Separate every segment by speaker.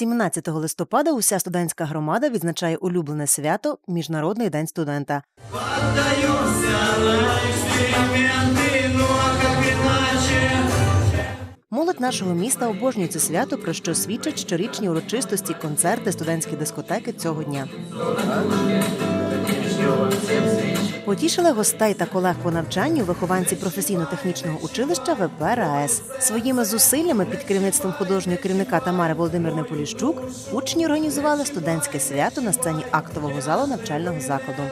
Speaker 1: 17 листопада уся студентська громада відзначає улюблене свято Міжнародний день студента. Молодь нашого міста обожнює це свято, про що свідчать щорічні урочистості, концерти, студентські дискотеки цього дня. Потішили гостей та колег по навчанню вихованці професійно-технічного училища ВП РАЕС. Своїми зусиллями під керівництвом художнього керівника Тамари Володимирни Поліщук учні організували студентське свято на сцені актового залу навчального закладу.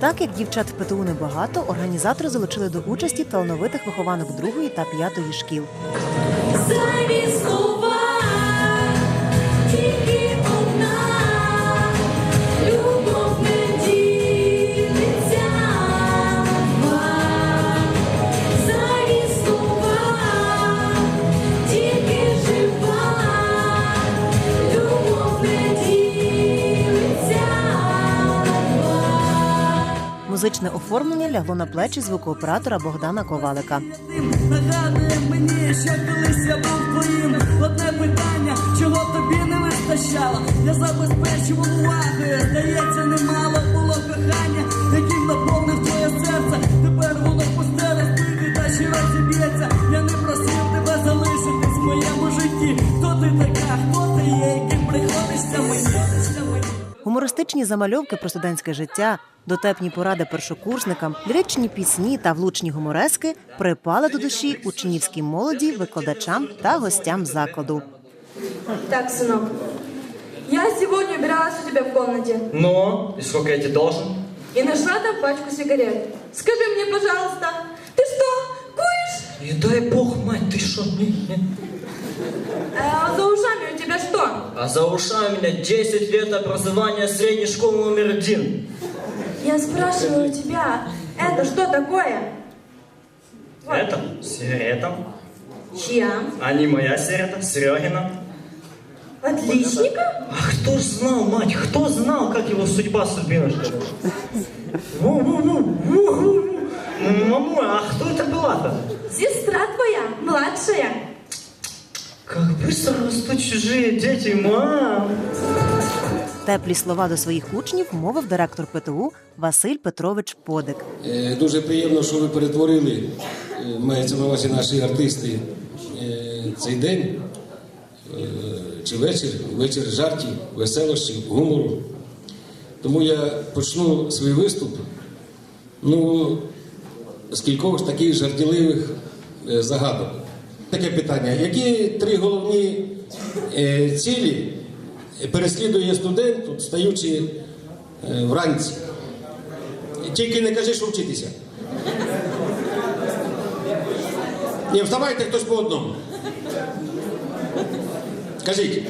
Speaker 1: Так як дівчат в ПТУ небагато, організатори залучили до участі талановитих вихованок другої та п'ятої шкіл. Музичне оформлення лягло на плечі звукооператора Богдана Ковалика.
Speaker 2: Нагадує мені, що колись я був твоїм. Одне питання, чого тобі не вистачало. Я забезпечував увагою, здається, немало було кохання, яким наповнив твоє серце. Тепер воно пусте розбите та ще б'ється. Я не
Speaker 1: Гумористичні замальовки про студентське життя, дотепні поради першокурсникам, ліричні пісні та влучні гуморески припали до душі учнівській молоді, викладачам та гостям закладу.
Speaker 3: Так, сынок, я сегодня убиралась у тебя в комнате
Speaker 4: Но, и сколько я тебе должен?
Speaker 3: и нашла там пачку сигарет. Скажи мне, пожалуйста, ты что, куришь?
Speaker 4: И дай бог, мать, ты что?
Speaker 3: А за ушами у
Speaker 4: меня 10 лет образования средней школы номер один.
Speaker 3: Я спрашиваю у тебя, это что такое? Вот.
Speaker 4: Это сигарета.
Speaker 3: Чья?
Speaker 4: А не моя сигарета, Серегина.
Speaker 3: Отличника?
Speaker 4: А кто ж знал, мать, кто знал, как его судьба судьбинушка? Во-во-во-во-во-во. Мамуля, а кто это была-то?
Speaker 3: Сестра твоя, младшая.
Speaker 4: Как быстро растут чужие дети, мам.
Speaker 1: Теплі слова до своїх учнів мовив директор ПТУ Василь Петрович Подик.
Speaker 5: Е, Дуже приємно, що ви перетворили, е, мається на увазі наші артисти, е, цей день е, чи вечір, вечір жартів, веселощів, гумору. Тому я почну свій виступ ну, з кількох ж таких жартівливих е, загадок. Таке питання: які три головні е, цілі переслідує студент, от, стаючи е, вранці? Тільки не кажи, що вчитися. Ні, вставайте хтось по одному. Кажіть.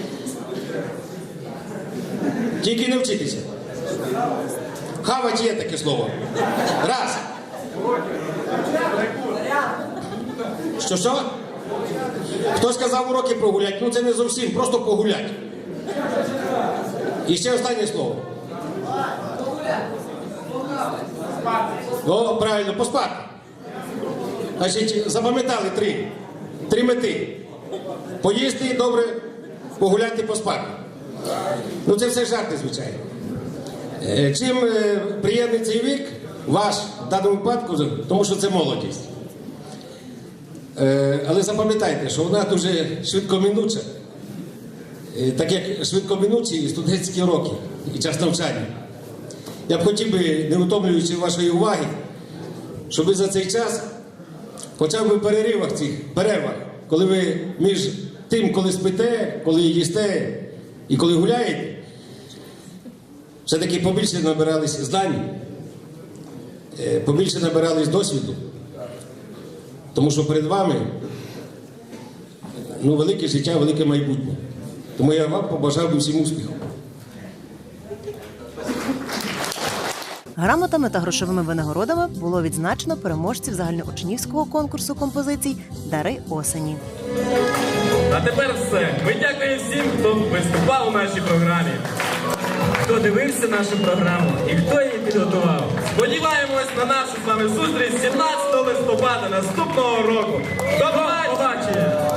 Speaker 5: Тільки не вчитися. Хавать є таке слово. Раз. Що що? Хто сказав уроки прогулять? Ну це не зовсім, просто погулять. І ще останнє слово. Ну, правильно, поспати. Значить, запам'ятали три. Три мети. Поїсти добре, погуляти, поспати. Ну, це все жарти, звичайно. Е, Чим е, приємний цей вік, ваш в даному випадку, тому що це молодість. Е, Але запам'ятайте, що вона дуже швидкоминуча. Е, Так як швидкоминучі студентські роки і час навчання. Я б хотів би, не утомлюючи вашої уваги, щоб ви за цей час, хоча б в переривах цих перервах, коли ви між тим, коли спите, коли їсте і коли гуляєте, все-таки побільше набирались знань, е, побільше набирались досвіду. Тому що перед вами ну, велике життя, велике майбутнє. Тому я вам побажав би всім успіху.
Speaker 1: Грамотами та грошовими винагородами було відзначено переможців загальноучнівського конкурсу композицій Дари осені.
Speaker 6: А тепер все. Ми дякуємо всім, хто виступав у нашій програмі, дивився нашу програму і хто її підготував. Сподіваємось на нашу з вами зустріч 17 листопада. наступного року. До побачення!